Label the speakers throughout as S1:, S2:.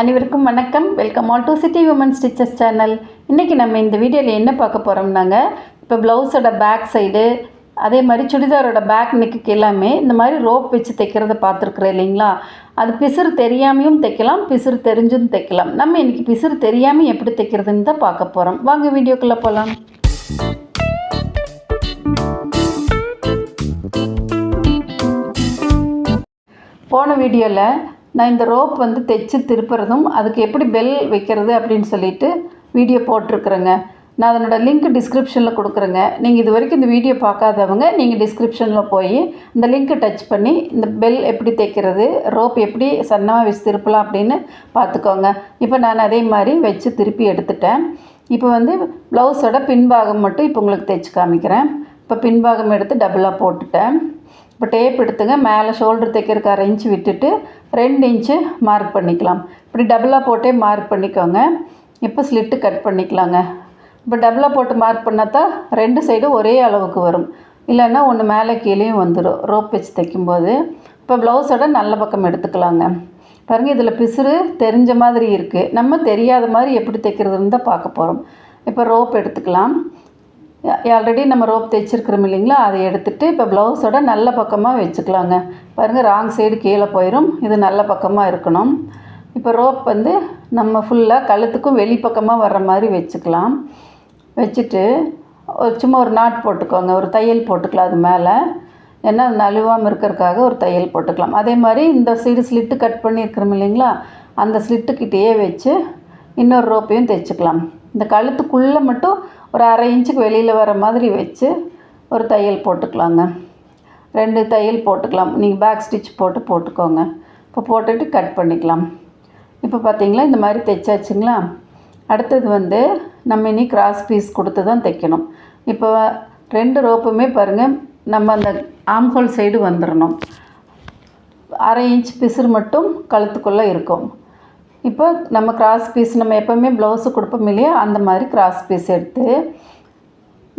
S1: அனைவருக்கும் வணக்கம். Welcome all to city women stitches channel இன்றைக்கி நம்ம இந்த வீடியோவில் என்ன பார்க்க போகிறோம்னாங்க இப்போ ப்ளவுஸோட பேக் சைடு அதே மாதிரி சுடிதாரோட பேக் நெக்குக்கு எல்லாமே இந்த மாதிரி ரோப் வச்சு தைக்கிறத பார்த்துருக்குறோம் இல்லைங்களா? அது பிசுறு தெரியாமையும் தைக்கலாம் பிசுறு தெரிஞ்சும் தைக்கலாம். நம்ம இன்றைக்கி பிசுறு தெரியாமல் எப்படி தைக்கிறதுன்னு தான் பார்க்க போகிறோம் வாங்க வீடியோக்குள்ளே போகலாம் போன வீடியோவில் நான் இந்த ரோப் வந்து தைச்சு திருப்புறதும் அதுக்கு எப்படி பெல் வைக்கிறது அப்படின்னு சொல்லிட்டு வீடியோ போட்டிருக்குறேங்க. நான் அதனோட லிங்க் டிஸ்கிரிப்ஷனில் கொடுக்குறேங்க. நீங்கள் இது வரைக்கும் இந்த வீடியோ பார்க்காதவங்க நீங்கள் டிஸ்கிரிப்ஷனில் போய் இந்த லிங்க்கை டச் பண்ணி இந்த பெல் எப்படி தைக்கிறது ரோப் எப்படி சன்னமாக வச்சு திருப்பலாம் அப்படின்னு பார்த்துக்கோங்க. இப்போ நான் அதே மாதிரி வச்சு திருப்பி எடுத்துட்டேன். இப்போ வந்து ப்ளவுஸோட பின்பாகம் மட்டும் இப்போ உங்களுக்கு தைச்சு காமிக்கிறேன். இப்போ பின்பாகம் எடுத்து டபுளாக போட்டுட்டேன். இப்போ டேப் எடுத்துங்க. மேலே ஷோல்டர் தைக்கிறதுக்கு அரை இன்ச்சு விட்டுட்டு ரெண்டு இன்ச்சு மார்க் பண்ணிக்கலாம். இப்படி டபுளாக போட்டே மார்க் பண்ணிக்கோங்க. இப்போ ஸ்லிட்டு கட் பண்ணிக்கலாங்க. இப்போ டபுளாக போட்டு மார்க் பண்ணால் தான் ரெண்டு சைடும் ஒரே அளவுக்கு வரும். இல்லைன்னா ஒன்று மேலே கீழேயும் வந்துடும் ரோப் வச்சு தைக்கும்போது. இப்போ ப்ளவுஸோட நல்ல பக்கம் எடுத்துக்கலாங்க. பாருங்கள் இதில் பிசுறு தெரிஞ்ச மாதிரி இருக்குது நம்ம தெரியாத மாதிரி எப்படி தைக்கிறதுன்னு தான் பார்க்க போகிறோம் இப்போ ரோப் எடுத்துக்கலாம். ஆல்ரெடி நம்ம ரோப் தைச்சிருக்கிறோம் இல்லைங்களா? அதை எடுத்துகிட்டு இப்போ ப்ளவுஸோட நல்ல பக்கமாக வச்சுக்கலாங்க. பாருங்கள் ராங் சைடு கீழே போயிடும் இது நல்ல பக்கமாக இருக்கணும். இப்போ ரோப் வந்து நம்ம ஃபுல்லாக கழுத்துக்கும் வெளிப்பக்கமாக வர்ற மாதிரி வச்சுக்கலாம். வச்சுட்டு ஒரு சும்மா ஒரு நாட் போட்டுக்கோங்க. ஒரு தையல் போட்டுக்கலாம் அது மேலே. ஏன்னா அது நழுவாமல் இருக்கிறதுக்காக ஒரு தையல் போட்டுக்கலாம். அதே மாதிரி இந்த சைடு ஸ்லிட்டு கட் பண்ணியிருக்கிறோம் இல்லைங்களா? அந்த ஸ்லிட்டுக்கிட்டேயே வச்சு இன்னொரு ரோப்பையும் தைச்சிக்கலாம். இந்த கழுத்துக்குள்ளே மட்டும் ஒரு அரை இன்ச்சுக்கு வெளியில் வர மாதிரி வச்சு ஒரு தையல் போட்டுக்கலாங்க. ரெண்டு தையல் போட்டுக்கலாம். நீங்கள் பேக் ஸ்டிச் போட்டு போட்டுக்கோங்க. இப்போ போட்டுட்டு கட் பண்ணிக்கலாம். இப்போ பார்த்தீங்களா இந்த மாதிரி தைச்சாச்சுங்களா? அடுத்தது வந்து நம்ம இனி கிராஸ் பீஸ் கொடுத்து தான் தைக்கணும். இப்போ ரெண்டு ரோப்புமே பாருங்கள் நம்ம அந்த ஆம்ஹோல் சைடு வந்துடணும் அரை இன்ச் பிசுறு மட்டும் கழுத்துக்குள்ளே இருக்கும். இப்போ நம்ம கிராஸ் பீஸ் நம்ம எப்போவுமே ப்ளவுஸு கொடுப்போம் இல்லையா? அந்த மாதிரி கிராஸ் பீஸ் எடுத்து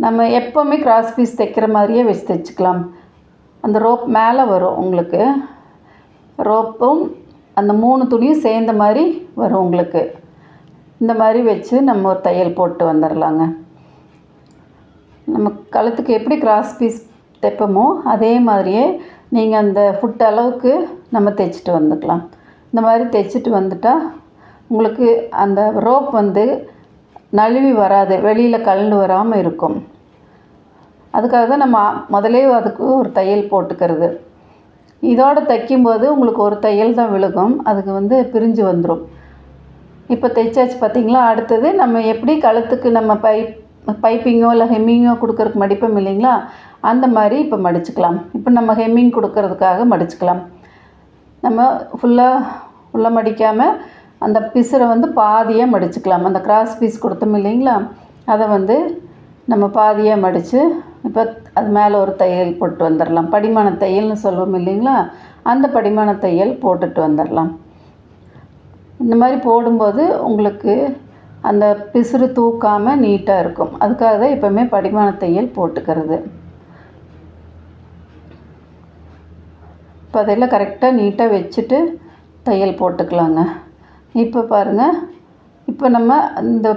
S1: நம்ம எப்போவுமே கிராஸ் பீஸ் தைக்கிற மாதிரியே வச்சு தைச்சிக்கலாம். அந்த ரோப் மேலே வரும் உங்களுக்கு. ரோப்பும் அந்த மூணு துணியும் சேர்ந்த மாதிரி வரும் உங்களுக்கு. இந்த மாதிரி வச்சு நம்ம ஒரு தையல் போட்டு வந்துடலாங்க நம்ம கழுத்துக்கு எப்படி கிராஸ் பீஸ் தைப்போமோ அதே மாதிரியே நீங்கள் அந்த ஃபுட் அளவுக்கு நம்ம தைச்சிட்டு வந்துக்கலாம். இந்த மாதிரி தைச்சிட்டு வந்துட்டால் உங்களுக்கு அந்த ரோப் வந்து நழுவி வராது வெளியில் கலந்து வராமல் இருக்கும். அதுக்காக தான் நம்ம முதலே அதுக்கு ஒரு தையல் போட்டுக்கிறது. இதோடு தைக்கும்போது உங்களுக்கு ஒரு தையல் தான் விழுகும் அதுக்கு வந்து பிரிஞ்சு வந்துடும் இப்போ தைச்சாச்சு பார்த்தீங்களா அடுத்தது நம்ம எப்படி கழுத்துக்கு நம்ம பைப் பைப்பிங்கோ இல்லை ஹெம்மிங்கோ கொடுக்கறதுக்கு மடிப்போம் இல்லைங்களா? அந்த மாதிரி இப்போ மடிச்சுக்கலாம். இப்போ நம்ம ஹெம்மிங் கொடுக்கறதுக்காக மடிச்சுக்கலாம். நம்ம ஃபுல்லாக உள்ளே மடிக்காமல் அந்த பிசுரை வந்து பாதியாக மடிச்சுக்கலாம். அந்த கிராஸ் பீஸ் கொடுத்தோம் இல்லைங்களா? அதை வந்து நம்ம பாதியாக மடித்து இப்போ அது மேலே ஒரு தையல் போட்டு வந்துடலாம் படிமான தையல்னு சொல்லுவோம் இல்லைங்களா? அந்த படிமான தையல் போட்டுட்டு வந்துடலாம் இந்த மாதிரி போடும்போது உங்களுக்கு அந்த பிசுறு தூக்காமல் நீட்டாக இருக்கும். அதுக்காக தான் எப்போவுமே படிமான தையல் போட்டுக்கிறது. இப்போ அதெல்லாம் கரெக்டாக நீட்டாக வச்சுட்டு தையல் போட்டுக்கலாங்க. இப்போ பாருங்கள் இப்போ நம்ம இந்த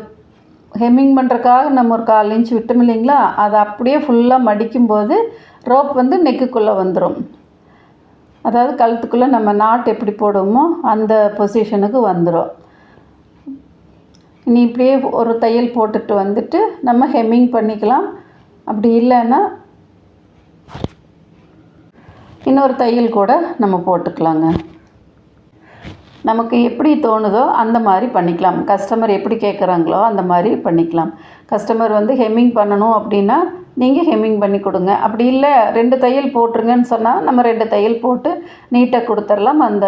S1: ஹெம்மிங் பண்ணுறக்காக நம்ம ஒரு கால் இன்ச் விட்டோம் இல்லைங்களா? அதை அப்படியே ஃபுல்லாக மடிக்கும்போது ரோப் வந்து நெக்குக்குள்ளே வந்துடும் அதாவது கழுத்துக்குள்ளே நம்ம நாட் எப்படி போடுவோமோ அந்த பொசிஷனுக்கு வந்துடும் இனி இப்படியே ஒரு தையல் போட்டுட்டு வந்துட்டு நம்ம ஹெம்மிங் பண்ணிக்கலாம். அப்படி இல்லைன்னா இன்னொரு தையல் கூட நம்ம போட்டுக்கலாங்க. நமக்கு எப்படி தோணுதோ அந்த மாதிரி பண்ணிக்கலாம். கஸ்டமர் எப்படி கேட்குறாங்களோ அந்த மாதிரி பண்ணிக்கலாம். கஸ்டமர் வந்து ஹெம்மிங் பண்ணணும் அப்படின்னா நீங்கள் ஹெம்மிங் பண்ணி கொடுங்க. அப்படி இல்லை ரெண்டு தையல் போட்டுருங்கன்னு சொன்னால் நம்ம ரெண்டு தையல் போட்டு நீட்டாக கொடுத்துர்லாம். அந்த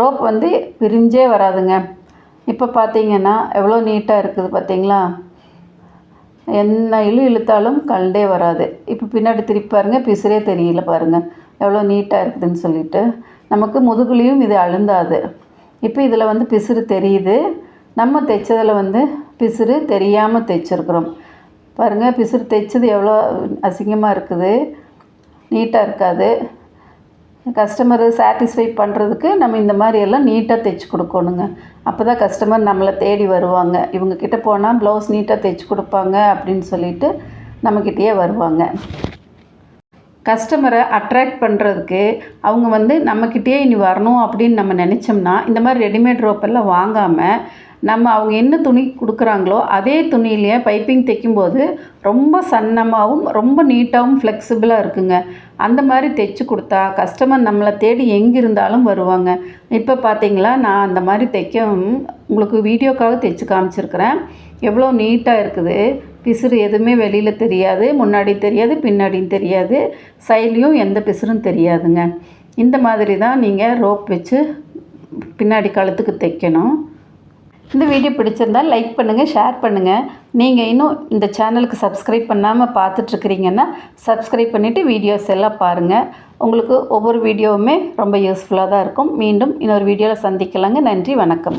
S1: ரோப் வந்து பிரிஞ்சே வராதுங்க. இப்போ பார்த்தீங்கன்னா எவ்வளோ நீட்டாக இருக்குது பார்த்தீங்களா என்ன இழு இழுத்தாலும் கல்டே வராது. இப்போ பின்னாடி திருப்பி பாருங்கள் பிசுரே தெரியல பாருங்கள் எவ்வளோ நீட்டாக இருக்குதுன்னு சொல்லிட்டு. நமக்கு முதுகுலையும் இது அழுந்தாது. இப்போ இதில் வந்து பிசுறு தெரியுது. நம்ம தைச்சதில் வந்து பிசுறு தெரியாமல் தைச்சிருக்குறோம். பாருங்கள் பிசுறு தைச்சது எவ்வளோ அசிங்கமாக இருக்குது. நீட்டாக இருக்காது. கஸ்டமர் சாட்டிஸ்ஃபை பண்ணுறதுக்கு நம்ம இந்த மாதிரி எல்லாம் நீட்டாக தைச்சி கொடுக்கணுங்க. அப்போ தான் கஸ்டமர் நம்மளை தேடி வருவாங்க. இவங்கக்கிட்ட போனால் ப்ளவுஸ் நீட்டாக தைச்சி கொடுப்பாங்க அப்படின்னு சொல்லிட்டு நம்மக்கிட்டேயே வருவாங்க. கஸ்டமரை அட்ராக்ட் பண்ணுறதுக்கு அவங்க வந்து நம்மக்கிட்டேயே இனி வரணும் அப்படின்னு நம்ம நினச்சோம்னா இந்த மாதிரி ரெடிமேட் ரோப்பெல்லாம் வாங்காமல் நம்ம அவங்க என்ன துணி கொடுக்குறாங்களோ அதே துணியிலேயே பைப்பிங் தைக்கும்போது ரொம்ப சன்னமாகவும் ரொம்ப நீட்டாகவும் ஃப்ளெக்சிபிளாக இருக்குங்க. அந்த மாதிரி தைச்சி கொடுத்தா கஸ்டமர் நம்மளை தேடி எங்கே இருந்தாலும் வருவாங்க. இப்போ பார்த்தீங்களா நான் அந்த மாதிரி தைக்க உங்களுக்கு வீடியோக்காக தைச்சி காமிச்சிருக்கிறேன். எவ்வளோ நீட்டாக இருக்குது. பிசுறு எதுவுமே வெளியில் தெரியாது முன்னாடி தெரியாது பின்னாடியும் தெரியாது. சைட்லேயும் எந்த பிசுறும் தெரியாதுங்க. இந்த மாதிரி தான் நீங்கள் ரோப் வச்சு பின்னாடி கழுத்துக்கு தைக்கணும். இந்த வீடியோ பிடிச்சிருந்தால் லைக் பண்ணுங்கள் ஷேர் பண்ணுங்கள் நீங்கள் இன்னும் இந்த சேனலுக்கு சப்ஸ்கிரைப் பண்ணாமல் பார்த்துட்ருக்கிறீங்கன்னா சப்ஸ்கிரைப் பண்ணிவிட்டு வீடியோஸ் எல்லாம் பாருங்கள் உங்களுக்கு ஒவ்வொரு வீடியோவுமே ரொம்ப யூஸ்ஃபுல்லாக தான் இருக்கும். மீண்டும் இன்னொரு வீடியோவில் சந்திக்கலாங்க. நன்றி வணக்கம்.